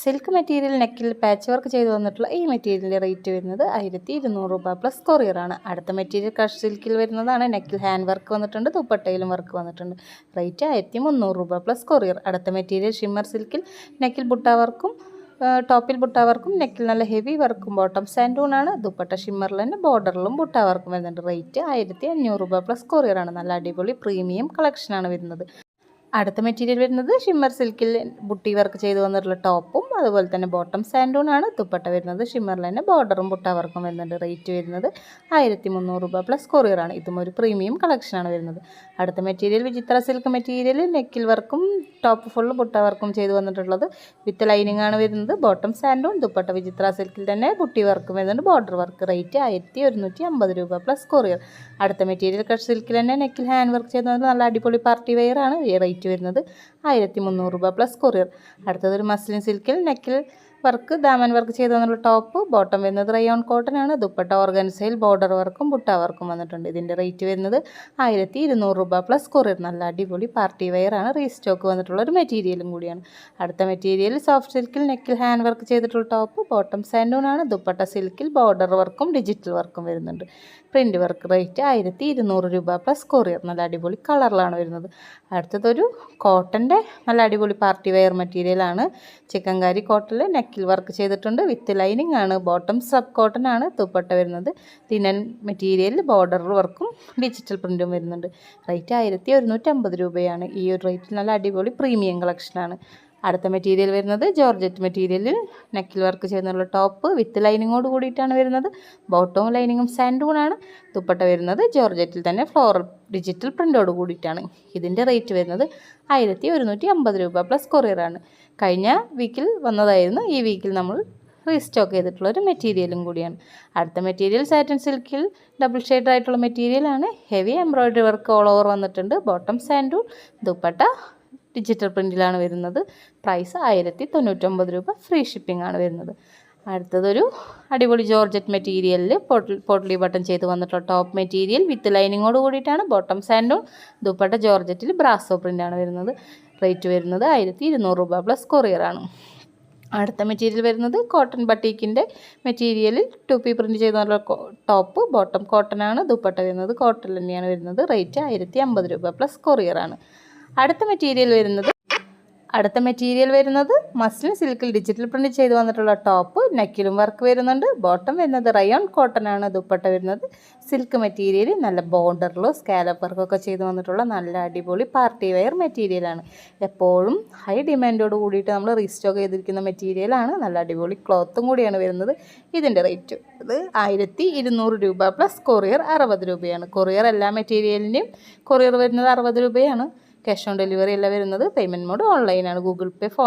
Silk material നെക്കിൽ patch work ചെയ്തു വന്നിട്ടുള്ള ഈ മെറ്റീരിയലിന്റെ റേറ്റ് വരുന്നത് ആയിരത്തി ഇരുന്നൂറ് രൂപ പ്ലസ് കൊറിയറാണ് അടുത്ത മെറ്റീരിയൽ കഷ് സിൽക്കിൽ വരുന്നതാണ്. നെക്കിൽ ഹാൻഡ് വർക്ക് വന്നിട്ടുണ്ട് ദുപ്പട്ടയിലും വർക്ക് വന്നിട്ടുണ്ട്. റേറ്റ് ആയിരത്തി മുന്നൂറ് രൂപ പ്ലസ് കൊറിയർ അടുത്ത മെറ്റീരിയൽ ഷിമ്മർ സിൽക്കിൽ നെക്കിൽ ബുട്ട വർക്കും ടോപ്പിൽ ബുട്ട വർക്കും നെക്കിൽ നല്ല ഹെവി വർക്കും ബോട്ടം സാൻഡൂണാണ് ദുപ്പട്ട ഷിമ്മറിൽ തന്നെ ബോർഡറിലും ബുട്ട വർക്കും വരുന്നുണ്ട്. റേറ്റ് ആയിരത്തി അഞ്ഞൂറ് രൂപ പ്ലസ് കൊറിയറാണ് നല്ല അടിപൊളി പ്രീമിയം കളക്ഷനാണ് വരുന്നത്. അടുത്ത മെറ്റീരിയൽ വരുന്നത് ഷിമ്മർ സിൽക്കിൽ ബുട്ടി വർക്ക് ചെയ്ത് വന്നിട്ടുള്ള ടോപ്പും അതുപോലെ തന്നെ ബോട്ടം സാൻഡൂൺ ആണ്. ദുപ്പട്ട വരുന്നത് ഷിമ്മറിൽ തന്നെ ബോർഡറും ബുട്ട വർക്കും വരുന്നുണ്ട്. റേറ്റ് വരുന്നത് ആയിരത്തി മുന്നൂറ് രൂപ പ്ലസ് കൊറിയറാണ് ഇതും ഒരു പ്രീമിയം കളക്ഷനാണ് വരുന്നത്. അടുത്ത മെറ്റീരിയൽ വിചിത്ര സിൽക്ക് മെറ്റീരിയൽ നെക്കിൽ വർക്കും ടോപ്പ് ഫുള്ള് ബുട്ട വർക്കും ചെയ്ത് വന്നിട്ടുള്ളത് വിത്ത് ലൈനിങ് ആണ് വരുന്നത്. ബോട്ടം സാൻഡൂൺ ദുപ്പട്ട വിചിത്ര സിൽക്കിൽ തന്നെ ബുട്ടി വർക്കും വരുന്നുണ്ട്. ബോർഡർ വർക്ക് റേറ്റ് ആയിരത്തി ഒരുന്നൂറ്റി അമ്പത് രൂപ പ്ലസ് കൊറിയർ അടുത്ത മെറ്റീരിയൽ കട്ട് സിൽക്കിൽ തന്നെ നെക്കിൽ ഹാൻഡ് വർക്ക് ചെയ്ത് നല്ല അടിപൊളി പാർട്ടി വെയർ ആണ്. ഈ റേറ്റ് വരുന്നത് ആയിരത്തി മുന്നൂറ് രൂപ പ്ലസ് കൊറിയർ അടുത്തത് ഒരു മസ്ലിൻ സിൽക്കിൽ നെക്കിൽ വർക്ക് ദാമൻ വർക്ക് ചെയ്തു വന്നുള്ള ടോപ്പ് ബോട്ടം വരുന്നത് റയോൺ കോട്ടൺ ആണ്. ദുപ്പട്ട ഓർഗൻസയിൽ ബോർഡർ വർക്കും ബുട്ട വർക്കും വന്നിട്ടുണ്ട്. ഇതിന്റെ റേറ്റ് വരുന്നത് ആയിരത്തി ഇരുന്നൂറ് രൂപ പ്ലസ് കൊറിയർ. നല്ല അടിപൊളി പാർട്ടി വെയർ ആണ്. റീസ്റ്റോക്ക് വന്നിട്ടുള്ള ഒരു മെറ്റീരിയലും കൂടിയാണ്. അടുത്ത മെറ്റീരിയൽ സോഫ്റ്റ് സിൽക്കിൽ നെക്കിൽ ഹാൻഡ് വർക്ക് ചെയ്തിട്ടുള്ള ടോപ്പ് ബോട്ടം സാൻഡൂൺ ആണ്. ദുപ്പട്ട സിൽക്കിൽ ബോർഡർ വർക്കും ഡിജിറ്റൽ വർക്കും വരുന്നുണ്ട്. പ്രിന്റ് വർക്ക് റേറ്റ് ആയിരത്തി ഇരുന്നൂറ് രൂപ പ്ലസ് കൊറിയർ. നല്ല അടിപൊളി കളറിലാണ് വരുന്നത്. അടുത്തതൊരു കോട്ടന്റെ നല്ല അടിപൊളി പാർട്ടി വെയർ മെറ്റീരിയലാണ്. ചിക്കൻകാരി കോട്ടണിൽ നെക്കിൽ വർക്ക് ചെയ്തിട്ടുണ്ട് വിത്ത് ലൈനിങ് ആണ്. ബോട്ടം സബ് കോട്ടൺ ആണ് തുപ്പട്ട വരുന്നത്. തിനൻ മെറ്റീരിയൽ ബോർഡർ വർക്കും ഡിജിറ്റൽ പ്രിന്റും വരുന്നുണ്ട്. റേറ്റ് ആയിരത്തി ഒരുന്നൂറ്റമ്പത് രൂപയാണ്. ഈ ഒരു റേറ്റിൽ നല്ല അടിപൊളി പ്രീമിയം കളക്ഷനാണ് അടുത്ത മെറ്റീരിയൽ വരുന്നത് ജോർജറ്റ് മെറ്റീരിയലിൽ നെക്കിൽ വർക്ക് ചെയ്യുന്നുള്ള ടോപ്പ് വിത്ത് ലൈനിങ്ങോട് കൂടിയിട്ടാണ് വരുന്നത്. ബോട്ടവും ലൈനിങ്ങും സാൻഡൂണാണ് തുപ്പട്ട വരുന്നത് ജോർജറ്റിൽ തന്നെ ഫ്ലോറൽ ഡിജിറ്റൽ പ്രിന്റോട് കൂടിയിട്ടാണ്. ഇതിന്റെ റേറ്റ് വരുന്നത് ആയിരത്തി ഒരുന്നൂറ്റി അമ്പത് രൂപ പ്ലസ് കൊറിയറാണ് കഴിഞ്ഞ വീക്കിൽ വന്നതായിരുന്നു. ഈ വീക്കിൽ നമ്മൾ റീസ്റ്റോക്ക് ചെയ്തിട്ടുള്ള ഒരു മെറ്റീരിയലും കൂടിയാണ്. അടുത്ത മെറ്റീരിയൽ സാറ്റൻ സിൽക്കിൽ ഡബിൾ ഷെയ്ഡ് ആയിട്ടുള്ള മെറ്റീരിയലാണ് heavy embroidery work all over വന്നിട്ടുണ്ട്. ബോട്ടം സാൻഡൂൺ ദുപ്പട്ട ഡിജിറ്റൽ പ്രിന്റിലാണ് വരുന്നത്. പ്രൈസ് ആയിരത്തി തൊണ്ണൂറ്റൊമ്പത് രൂപ. ഫ്രീ ഷിപ്പിംഗ് ആണ് വരുന്നത്. അടുത്തതൊരു അടിപൊളി ജോർജറ്റ് മെറ്റീരിയലിൽ പോട്ടിൽ പോട്ട്ലി ബട്ടൺ ചെയ്ത് വന്നിട്ടുള്ള ടോപ്പ് മെറ്റീരിയൽ വിത്ത് ലൈനിങ്ങോട് കൂടിയിട്ടാണ് ബോട്ടം സാൻഡും ദുപ്പട്ട ജോർജറ്റിൽ ബ്രാസോ പ്രിന്റാണ് വരുന്നത്. റേറ്റ് വരുന്നത് ആയിരത്തി ഇരുന്നൂറ് രൂപ പ്ലസ് കൊറിയറാണ് അടുത്ത മെറ്റീരിയൽ വരുന്നത് കോട്ടൺ ബട്ടീക്കിന്റെ മെറ്റീരിയലിൽ ടു പി പ്രിന്റ് ചെയ്തുള്ള ടോപ്പ് ബോട്ടം കോട്ടൺ ആണ്. ദുപ്പട്ട വരുന്നത് കോട്ടൺ തന്നെയാണ് വരുന്നത്. റേറ്റ് ആയിരത്തി അമ്പത് രൂപ പ്ലസ് കൊറിയറാണ് അടുത്ത മെറ്റീരിയൽ വരുന്നത് അടുത്ത മെറ്റീരിയൽ വരുന്നത് മസ്ലിൻ സിൽക്കിൽ ഡിജിറ്റൽ പ്രിന്റ് ചെയ്ത് വന്നിട്ടുള്ള ടോപ്പ് നെക്കിലും വർക്ക് വരുന്നുണ്ട്. ബോട്ടം വരുന്നത് റയോൺ കോട്ടൺ ആണ്. ദുപ്പട്ട വരുന്നത് സിൽക്ക് മെറ്റീരിയൽ നല്ല ബോർഡറിലോ സ്കാലപ്പ് വർക്കൊക്കെ ചെയ്ത് വന്നിട്ടുള്ള നല്ല അടിപൊളി പാർട്ടി വെയർ മെറ്റീരിയലാണ് എപ്പോഴും ഹൈ ഡിമാൻഡോട് കൂടിയിട്ട് നമ്മൾ റീസ്റ്റോക്ക് ചെയ്തിരിക്കുന്ന മെറ്റീരിയലാണ് നല്ല അടിപൊളി ക്ലോത്തും കൂടിയാണ് വരുന്നത്. ഇതിന്റെ റേറ്റ് ഇത് ആയിരത്തി ഇരുന്നൂറ് രൂപ പ്ലസ് കൊറിയർ അറുപത് രൂപയാണ്. കൊറിയർ എല്ലാ മെറ്റീരിയലിന്റെയും കൊറിയർ വരുന്നത് അറുപത് രൂപയാണ്. ക്യാഷ് ഓൺ ഡെലിവറി അല്ല വരുന്നത്. പേയ്മെന്റ് മോഡ് ഓൺലൈനാണ് ഗൂഗിൾ പേ ഫോൺ